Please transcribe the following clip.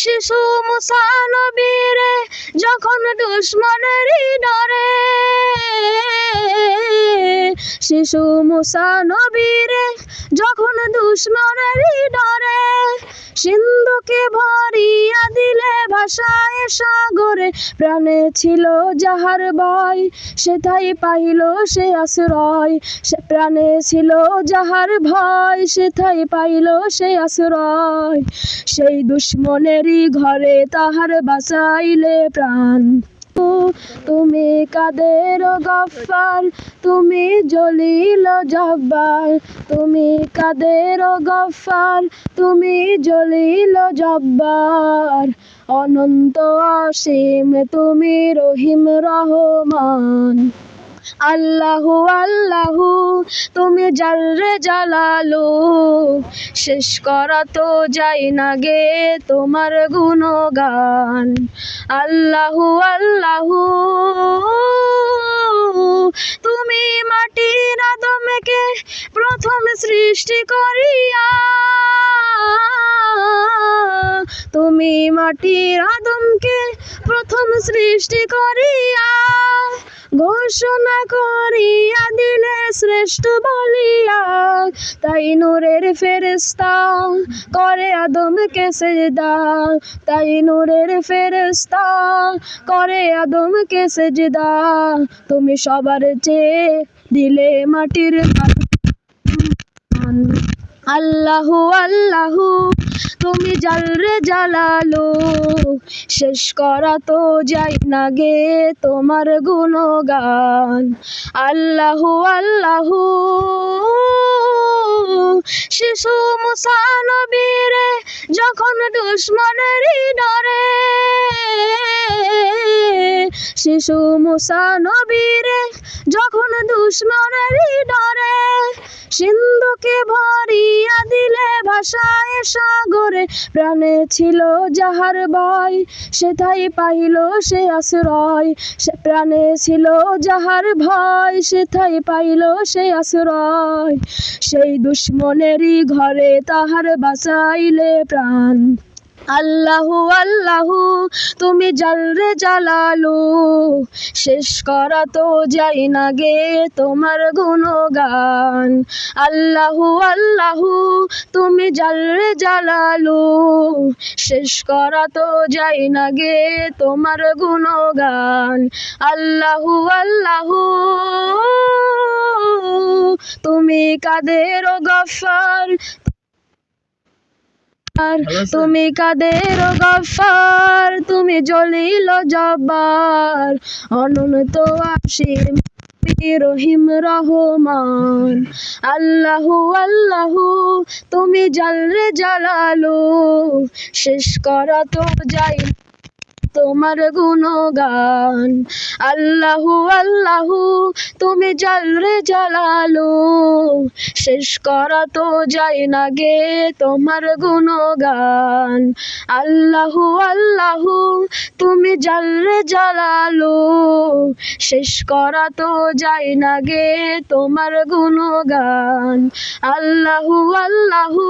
শিশু মুসানবীরে যখন দুশ্মনেরই ডরে শিশু মুসা নবীরে, যখন দুশ্মনেরই ডরে সিন্ধুকে ভরিয়া দিলে ভাষায় সাগরে প্রাণে ছিল যাহার ভয় সেটাই পাইল সে আশ্রয়, সে প্রাণে ছিল যাহার ভয় সেটাই পাইল সে আশ্রয়। সেই দুশ্মনেরই ঘরে তাহার বাঁচাইলে প্রাণ। তুমি কাদের গফার? তুমি জলিল জব্বার। তুমি কাদের গফার? তুমি জলিল জব্বার। অনন্ত আসিম তুমি রহিম রহমান। আল্লাহু আল্লাহু, তুমি জালরে জালালু। শেষ করা তো যাই না গে তোমার গুণগান। আল্লাহু আল্লাহু, তুমি মাটির আদমকে প্রথম সৃষ্টি করিয়া। তুমি মাটির আদমকে প্রথম সৃষ্টি করিয়া। ঘোষণা করিয়া দিলে শ্রেষ্ঠ বলিয়া, তাই নূরের ফেরেস্তা করে আদম আদমকে সেজদা। তাই নূরের ফেরেস্তা করে আদমকে সেজদা। তুমি সবার চেয়ে দিলে মাটির আল্লাহু আল্লাহু, তুমি জালরে জালালো। শেষ করা তো যাই না গে তোমার গুণগান। আল্লাহু আল্লাহু, শিশু মুসানবীরে যখন দুশ্মনেরই ডরে শিশু মুসানবীরে যখন দুশ্মনেরই ডরে সিন্ধুকে ভাষায় সাগরে প্রাণে ছিল যাহার ভয় সেথাই পাইল সে আশ্রয়। সে প্রাণে ছিল যাহার ভয় সেথাই পাইল সে আশ্রয়। সেই দুশ্মনেরই ঘরে তাহার বাঁচাইলে প্রাণ। আল্লাহু আল্লাহু, তুমি জালরে জালালু। শেষ করা তো যাই না গে তোমার গুণগান। আল্লাহু আল্লাহু, তুমি জালরে জালালু। শেষ করা তো যাই না গে তোমার গুণগান। আল্লাহু আল্লাহু, তুমি কাদের গফার? তুমি কাদের গফার? তুমি জলিল জব্বার। অনন্ত আসিম রহিম রহমান। আল্লাহু আল্লাহু তুমি জালরে জালালো। শেষ করা তো যাই তোমার গুণগান। আল্লাহু আল্লাহু, তুমি জালরে জালালু। শেষ করা তো যাই না গে তোমার গুণগান। আল্লাহু আল্লাহু, তুমি জালরে জালালু। শেষ করা তো যাই না গে তোমার গুণগান। আল্লাহু আল্লাহু।